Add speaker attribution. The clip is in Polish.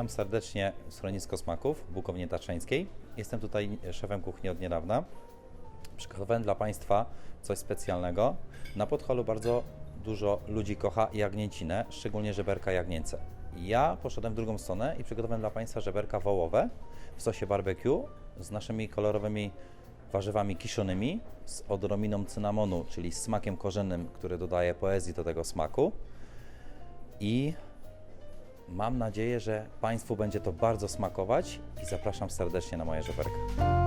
Speaker 1: Witam serdecznie Schronisko Smaków Bukownie Tatrzańskiej. Jestem tutaj szefem kuchni od niedawna. Przygotowałem dla Państwa coś specjalnego. Na Podholu bardzo dużo ludzi kocha jagnięcinę, szczególnie żeberka jagnięce. Ja poszedłem w drugą stronę i przygotowałem dla Państwa żeberka wołowe w sosie barbecue z naszymi kolorowymi warzywami kiszonymi, z odrobiną cynamonu, czyli smakiem korzennym, który dodaje poezji do tego smaku. I Mam nadzieję, że Państwu będzie to bardzo smakować i zapraszam serdecznie na moje żeberka.